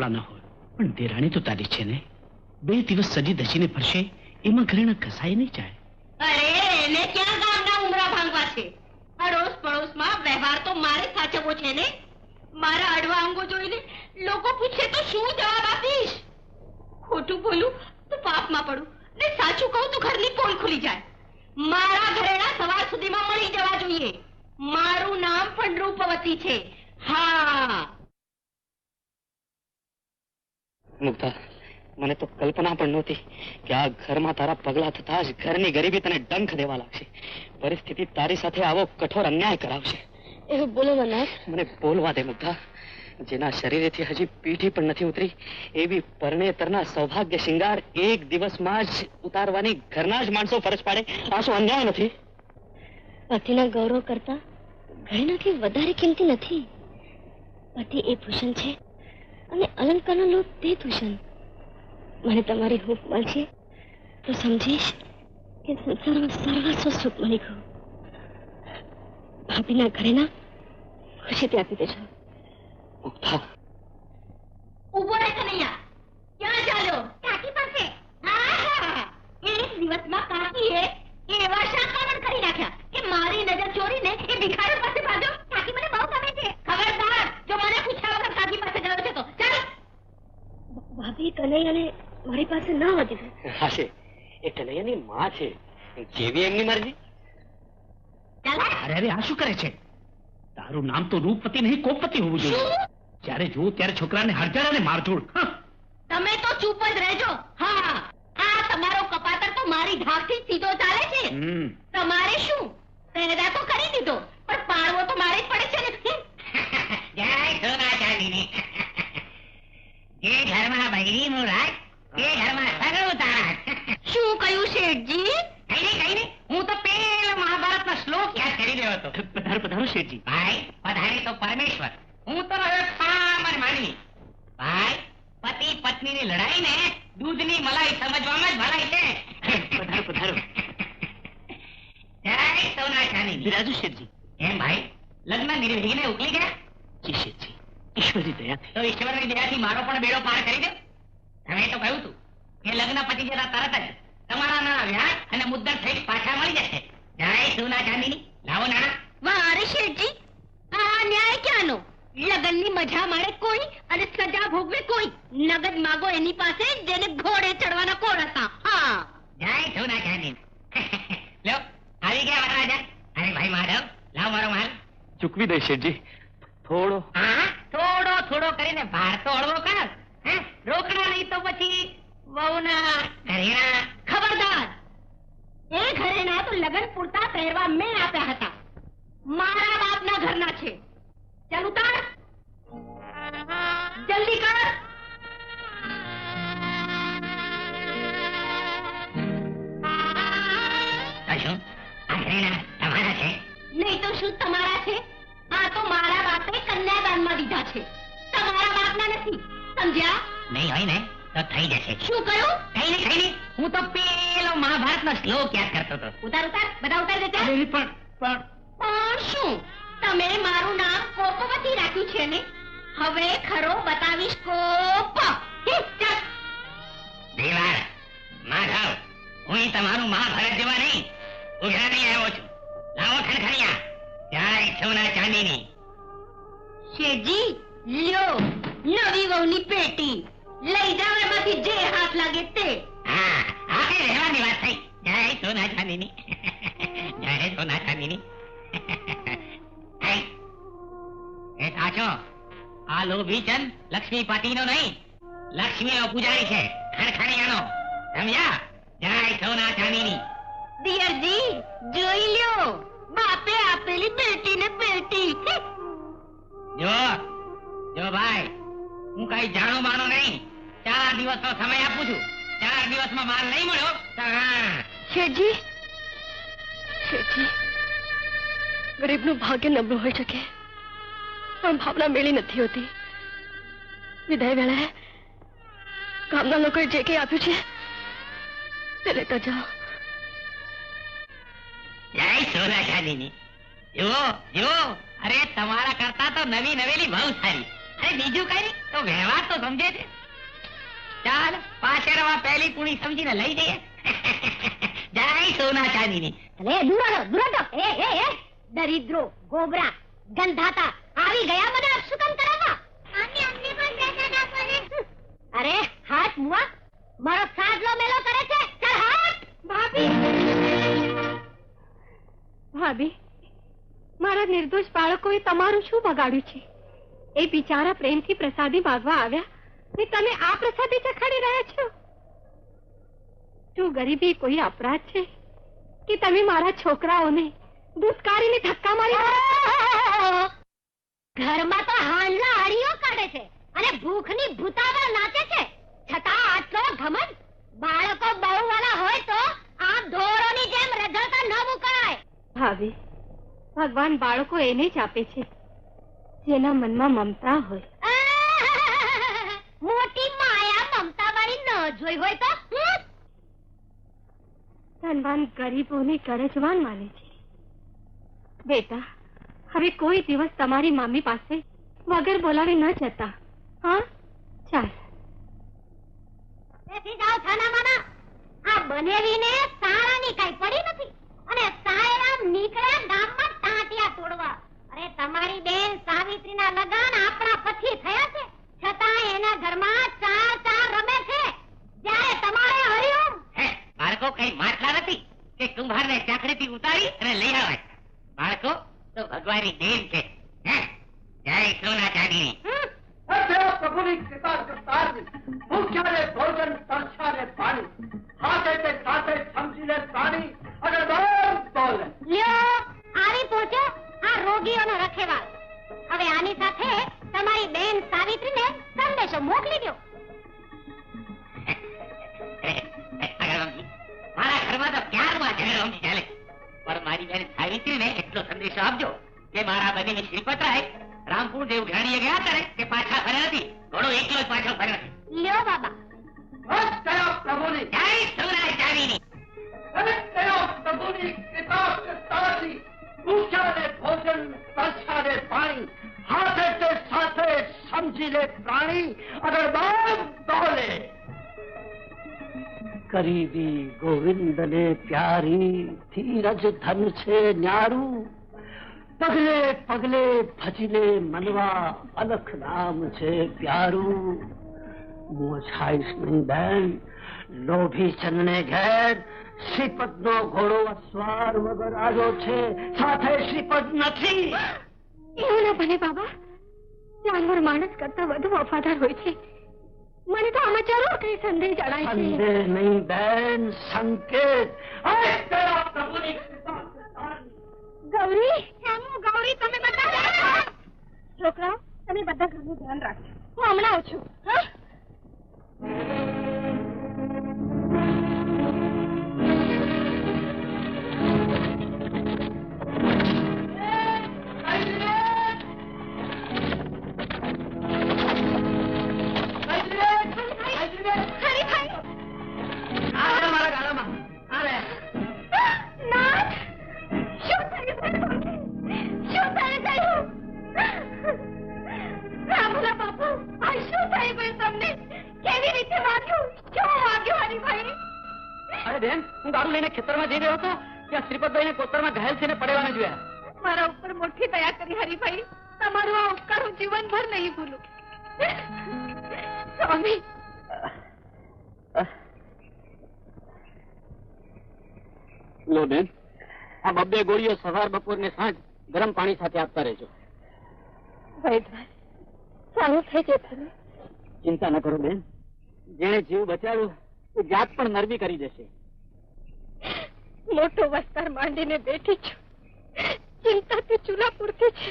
આપણા ન હોય. પણ દેરાણી તો તારી છે ને. બે દિવસ સજી ધસીને ફરશે એમાં ઘરેણા ઘસાય નહીં જાય. અરે, એને ક્યાં ગામના ઉમરા ભાંગવા છે? અડોશ પડોશમાં વ્યવહાર તો મારે સાચવવો છે ને. મારા અડવા અંગો જોઈને લોકો પૂછે તો શું જવાબ આપીશ? ખોટું બોલું તો પાપમાં પડું, ને સાચું કહું તો ઘરની પોલ ખુલી જાય. મારા ઘરેણા સવાર સુધીમાં મળી જવા જોઈએ. મારું નામ પણ રૂપવતી છે. હા. મુગ્ધા મને તો કલ્પના પણ નહોતી કે આ ઘરમાં તારા પગલા થતા જ ઘરની ગરીબી તને ડંખ દેવા લાગશે. પરિસ્થિતિ તારી સાથે આવો કઠોર અન્યાય કરાવશે. એવું બોલો મને બોલવા દે મુગ્ધા જેના શરીરેથી હજી પીઠી પણ નથી ઉતરી એવી પરણેતરના સૌભાગ્ય શિંગાર એક દિવસમાં જ ઉતારવાની ઘરના જ માણસો ફરજ પાડે. આ શું અન્યાય નથી? પતિના ગૌરવ કરતા ઘરેણાથી વધારે કિંમતી નથી. પતિ એ ભૂષણ છે. અને અલંકારનો લોક તે ભૂષણ મને તમારી હૂંફ મળશે તો સમજીશ કે સંસારમાં સર્વસ્વ સુખ મળી ગયું. ભાભીના ઘરેના ખુશીથી આપી દેજો ઊભો રહે કનૈયા ક્યાં ચાલો કાકી પાસે! એક દિવસમાં કાકી એવા શાકારણ કરી નાખ્યા કે મારી નજર ચોરીને એ ભિખારી પાસે ભાગ્યો કાકી મને બહુ ગમે છે ખબરદાર જો મને પૂછ્યા વગર કાકી પાસે ગયો છે તો ચાલો ભાભી કનૈયાને મારી પાસે ન વધી હાશે એ છે. જેવી એમની મરજી. ચાલો. અરે અરે આ શું કરે છે? તારું નામ તો રૂપપતિ નહીં કોપપતિ હોવું જોઈએ. જયારે જોઉં ત્યારે છોકરાને હરજાર અને મારઝોડ. હં. તમે તો ચૂપ જ રહેજો હા આ તમારો કપાતર તો મારી ધાકથી સીધો ચાલે છે હમ. તમારે શું પેદા તો કરી દીધો પણ પાડવો તો મારે જ પડે છે ને જય સોના ચાંદીની જે ઘરમાં બૈરીનું રાજ તે ઘરમાં સગડું તારાજ શું કહ્યું શેઠજી કઈ નહીં કઈ નહીં હું તો પેલો મહાભારતનો શ્લોક યાદ કરી રહ્યો હતો પધારો પધારો શેઠજી ભાઈ પધારી તો પરમેશ્વર હું તો રહ્યો પામર માનવી ભાઈ પતિ પત્નીની લડાઈ ને દૂધની મલાઈ સમજવામાં જ ભલાઈ છે. પધારો પધારો. જય સોના ચાંદીની બિરાજો શેઠજી. એમ ભાઈ લગ્ન નિર્વિઘ્ને ઉકલી ગયા? જી શેઠજી ઈશ્વરની દયાથી. તો ઈશ્વરની દયાથી મારો પણ બેડો પાર કરી દો. તમે તો કહ્યું તું કે લગ્ન પતિ જતા તરત જ તમારા ના વ્યાજ અને મુદ્દત થઈ પાછા મળી જશે. જય સોના ચાંદીની લાવો નાણાં. વારે શેઠજી આ ન્યાય ક્યાંનો? લગ્નની મજા માણે કોઈ અને સજા ભોગવે કોઈ. નગદ માગો એની પાસે જેને ઘોડે ચડવાના કોણ હતા. હા. જય સોના ચાંદીની લો આવી ગયા રાજા. અરે ભાઈ માધવ લાવ મારો માલ. ચૂકવી દે શેઠજી. થોડો. હા થોડો થોડો કરીને ભાર તો હળવો કર. હે રોકડા નહીં તો પછી વહુના ઘરેણા. ખબરદાર. એ ઘરેણા તો લગન પૂરતા પહેરવા મેં આપ્યા હતા. મારા બાપના ઘરના છે. ચાલ ઉતાર. જલ્દી કર. નહીં તો શું તમારા છે? આ તો મારા બાપે કન્યાદાનમાં દીધા છે. તમારા બાપના નથી. સમજ્યા? નહીં હોય ને તો થઈ જશે. શું કહ્યું કઈ નહીં કઈ નહીં હું તો પેલો મહાભારતનો શ્લોક યાદ કરતો હતો. ઉતાર ઉતાર બધા ઉતાર દેતા પણ પણ. પણ શું? તમે મારું નામ કોપવતી રાખ્યું છે ને? હવે ખરો બતાવીશ કોપ દેવાર માધવ હું તમારું મહાભારત જેવા નહીં. ઉઘરા નહીં આવ્યો છું. લાવો ખણખણિયા જય સોના ચાંદીની. શેજી લ્યો નવી વહુની પેટી. લઈ જાવ એમાંથી જે હાથ લાગે તે. હા આ કઈ રહેવાની વાત થઈ. જય સોના ચાંદીની. જય સોના ચાંદીની. એ સાચો. આ લોભી ચંદ લક્ષ્મી પતિનો નહીં. લક્ષ્મી નો પૂજારી છે ખણખણિયાનો સમજ્યા? જાય સોના ચાંદીની દિયરજી જોઈ લ્યો. બાપે આપેલી બેટી ને બેટી. જો જો ભાઈ હું કઈ જાણો માણો નહીં. ચાર દિવસ નો સમય આપું છું. ચાર દિવસમાં માલ નહીં મળ્યો શેઠજી શેઠજી ગરીબનું ભાગ્ય નબળું હોઈ શકે. પણ ભાવના મેળી નથી હોતી. વિદાય વેળાએ ગામના લોકોએ જે કંઈ આપ્યું છે તે લેતા જાઓ. જય સોના જુઓ જુઓ અરે તમારા કરતા તો નવી નવેલી બહુ સારી. અરે બીજું કઈ નહીં તો વ્યવહાર તો સમજે છે. ચાલ પાછળમાં પહેલી પૂણી સમજીને લઈ જઈએ. જય સોના ચાંદીની અરે દૂર રહો એ એ એ. દરિદ્રો ગોબરા ગંધાતા આવી ગયા મને અપશુકન કરાવવા? આને અમને પણ બેસાડા પડે. અરે હાથ મુઆ મારો સાદલો મેલો કરે છે. ચાલ હાથ. ભાભી. ભાભી મારા નિર્દોષ બાળકોએ તમારું શું બગાડ્યું છે? એ બિચારા પ્રેમથી પ્રસાદી માંગવા આવ્યા. ને તમે આ પ્રસાદી ચખાડી રહ્યા છો? શું ગરીબી કોઈ અપરાધ છે? કે તમે મારા છોકરાઓને દુષ્કારીને ધક્કા મારી ઘરમાં તો હાંડલા હળીઓ કાઢે છે અને ભૂખની ભૂતાવળ નાચે છે. છતાં આટલો ઘમંડ બાળકો બહુ વાળા હોય તો આ ઢોરોની જેમ રઝળતા ન મુકાય. ભાભી ભગવાન બાળકો એને જ આપે છે જેના મનમાં મમતા હોય. મોટી માયા મમતા વાળી ન જોઈ હોય તો? ધનવાન ગરીબોને કરજવાન માને છે. બેટા હવે કોઈ દિવસ તમારી મામી પાસે વગર બોલાવી ન જતા. હા? ચાલ. બેસી જાઓ છાનામાના. આ બનેવીને સારાની કાંઈ પડી નથી. અને સાયરામ નીકળ્યા ગામમાં ટાંટિયા તોડવા. અરે તમારી બેન સાવિત્રીના લગન આપણા પછી થયા છે. છતાં એના ઘરમાં ચાર ચાર રમે છે. જ્યારે તમારે હરિઓમ બાળકો કઈ મારતા નથી. કે કુંભારને ચાકરીથી ઉતારી અને લઈ આવાય બાળકો તો ભગવાનની દેન છે. જય સોના ચાંદીની હમ? પ્રભુની કૃપા કરતારની ભૂખ્યાને ભોજન તરસ્યાને પાણી હાથે તે સાથે સમજી લે અને બહુ બોલે લ્યો આવી પહોંચો આ રોગીઓનો રખેવાળ. હવે આની સાથે તમારી બેન સાવિત્રીને સંદેશો મોકલી દો સંદેશો આપજો. કે મારા બનેવી શ્રીપતરાય રામપુર દેવઘાણીએ ગયા કરે કે પાછા ફર્યા નથી. ઘોડો એકલો જ પાછો ફર્યો છે. લ્યો બાબા. બસ તેરા પ્રભુની. જય સોના ચાંદીની અને તેરા પ્રભુની કૃપા કરતારની ભૂખ્યાને ભોજન તરસ્યાને પાણી હાથે તે સાથે સમજી લે પ્રાણી ગરીબી ગોવિંદને પ્યારી ધીરજ ધન છે ન્યારું. પગલે પગલે ભજલે મનવા અલખ નામ છે પ્યારું. મોછાઈશ નહીં બેન લોભી ચંદને ઘેર શ્રીપદ નો ઘોડો અસવાર વગર આવ્યો છે સાથે શ્રીપદ નથી. એવું ના બને બાબા. જાનવર માણસ કરતા વધુ વફાદાર હોય છે. મને તો આમાં જરૂર કઈ સંદેહ જણાય છે. સંદેહ નહીં બેન સંકેત. પ્રભુની. ગૌરી? હેમુ ગૌરી? તમે બધા છોકરાઓ, તમે બધા ઘરનું ધ્યાન રાખજો. હું હમણાં આવું છું. હા? અરે બેન હું દારૂ લઈને ખેતરમાં જઈ રહ્યો હતો ત્યાં શ્રીપતભાઈને કોતરમાં ઘાયલ થઈને પડેલાને જોયા. મારા ઉપર મોટી દયા કરી હરીભાઈ. તમારું આ ઉપકાર હું જીવનભર નહીં ભૂલું. સ્વામી. લો બેન આ બબ્બે ગોળીઓ સવાર બપોર ને સાંજ ગરમ પાણી સાથે આપતા રહેજો. સારું થઈ જશે ચિંતા ન કરો બેન. જેણે જીવ બચાવ્યો એ જાત પણ નરવી કરી દેશે. મોટો વસ્તાર માંડીને બેઠી છું. ચિંતા તો ચૂલા પૂરતી છે.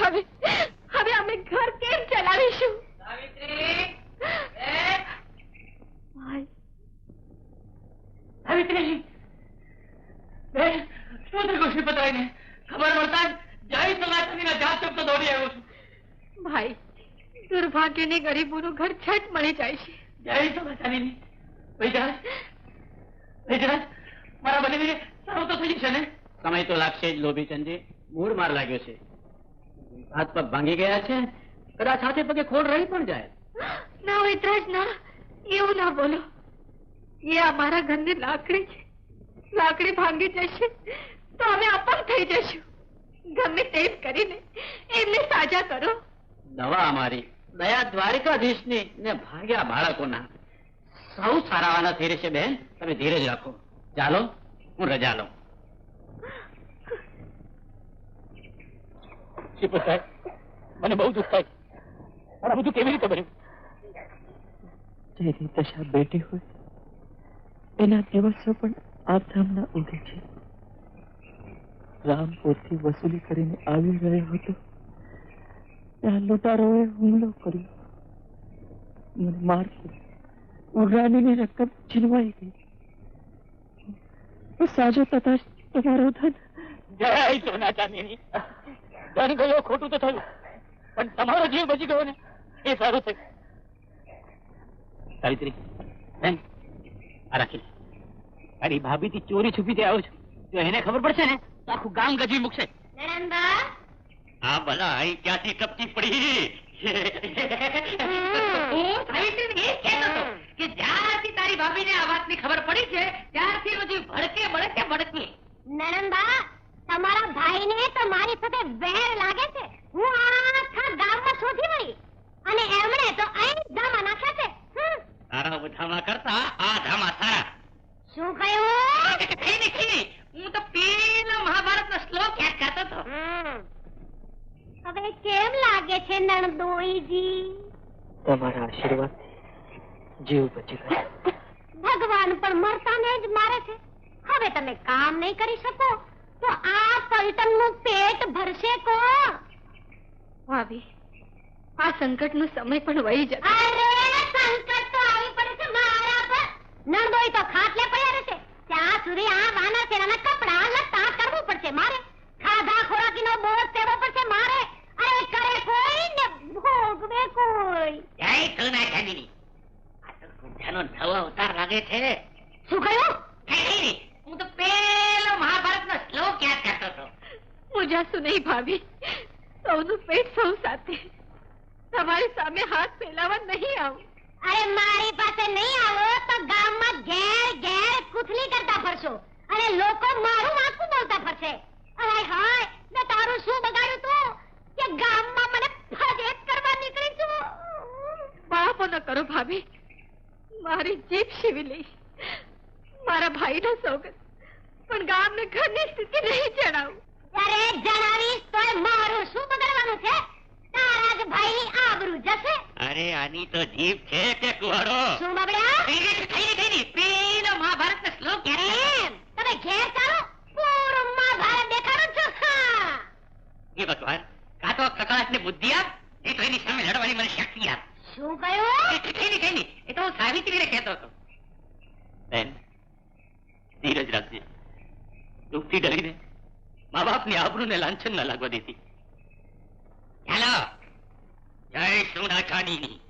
હવે હવે અમે ઘર કેમ ચલાવીશું? ભાઈ. દુર્ભાગ્યને ગરીબોનું ઘર છઠ મળી જાય છે. જય સલાચંદીની વૈજરાજ વૈજરાજ મારા બનેવીને સારું તો થઈ છે ને? સમય તો લાગશે જ લોભીચંદજી મૂળ માર લાગ્યો છે. હાથ પગ ભાંગી ગયા છે. કદાચ હાથે પગે ખોડ રહી પણ જાય. ના વિતરાજ ના. એવું ના બોલો. એ અમારા ઘરની લાકડી છે. લાકડી ભાંગી જશે તો અમે અપંગ થઈ જશું. ગમે તેમ કરીને એમને સાજા કરો. દવા અમારી. દયા દ્વારિકાધીશની ને ભાગ્યા બાળકોના. સૌ સારાવાના થઈ રહેશે બેન. તમે ધીરજ રાખો. ચાલો હું રજા લઉં. મને બહુ દુઃખ થાય. પણ બધું કેવી રીતે બન્યું? જેની દશા બેટી હોય એના દિવસો પણ આ ધામના ઉગે છે. રામપુરથી વસૂલી કરીને આવી રહ્યો હતો. ત્યાં લૂંટારોએ હુમલો કર્યો. મને માર્યો ઉઘરાણીની રકમ છીનવાઈ ગઈ. સાજો તથા તમારો ધન. જય સોના ચાંદીની ધન ગયો ખોટું તો થયું. પણ તમારો જીવ બચી ગયો ને એ સારું થયું. સાવિત્રી બેન આ રાખી લે. ભાભી થી ચોરી છુપી થી આવ્યો છું. જો એને ખબર પડશે ને તો આખું ગામ ગજી મૂકશે. હા ભલા અહીં ક્યાંથી ટપકી પડી? કે જ્યારથી તારી ભાભીને આ વાતની ખબર પડી છે, ત્યારથી હજી ભડકે ભડકે ભડકે નણંદા તમારા ભાઈને તો મારી સાથે વેર લાગે છે હું આખા ગામમાં શોધી વળી અને એમણે તો અહીં જ ધામા નાખ્યા છે હમ. તારા બધામાં કરતા આ ધામા સારા શું કહ્યું કઈ નથી હું તો પેલો મહાભારતનો શ્લોક યાદ કરતો હતો હમ. હવે કેમ લાગે છે નણદોઈજી તમારા આશીર્વાદ બચી ભગવાન પણ મરતાને જ મારે છે. હવે તમે કામ નહીં કરી શકો તો આ પલટનનું પેટ ભરશે કોણ? ભાભી આ સંકટનો સમય પણ વહી જશે અરે સંકટ તો આવી પડે છે મારા પર. નંદોઈ તો ખાટલે પડ્યા રહેશે ત્યાં સુધી આ વાના સેનાના કપડા લતા કરવું પડશે મારે. ખાધા ખોરાકીનો બોજ સેવો પડશે મારે. અરે કરે કોઈ ને ભોગવે કોઈ. જય કરુણા ચાંદીની બુદ્ધાનો નવો અવતાર લાગે છે. શું કહ્યું? હું તો પેલો મહાભારતનો શ્લોક યાદ કરતો હતો. મુજાશું નહીં ભાભી. સૌનું પેટ સૌ સાથે. તમારી સામે હાથ ફેલાવા નહીં આવું. અરે મારી પાસે નહીં આવો તો ગામમાં ઘેર ઘેર કુથલી કરતા ફરશો. અને લોકો મારું વાંકું બોલતા ફરશે. અરે હાય મેં તારું શું બગાડ્યું તું કે ગામમાં મને ફજેત કરવા નીકળી છું બાપો ન કરો ભાભી શીવી લઈશ મારા ભાઈનો સોગત પણ ગામને ઘરની સ્થિતિ નહીં જણાવું. અરે જણાવીશ તો મારું શું બગડવાનું છે? તારા જ ભાઈની આબરૂ જશે. અરે આની તો જીભ છે કે કુવાડો? શું બગડ્યા? થઈ નહીં કઈ નહીં પેલો મહાભારતનો શ્લોક. એમ. તમે ઘેર ચાલો. પૂરું મહાભારત દેખાડો છો. હા. એ ભગવાન કાં તો કકળાટને બુદ્ધિ આપ એ તો એની સામે લડવાની મને શક્તિ આપ. શું કહ્યું? કઈ નહીં કઈ નહીં એ તો હું સાવિત્રીને કહેતો હતો. બેન, ધીરજ રાખજે. દુઃખથી ડરીને મા બાપની આબરૂને લાંછન ના લાગવા દેતી. ચાલો. જય સોના ચાંદીની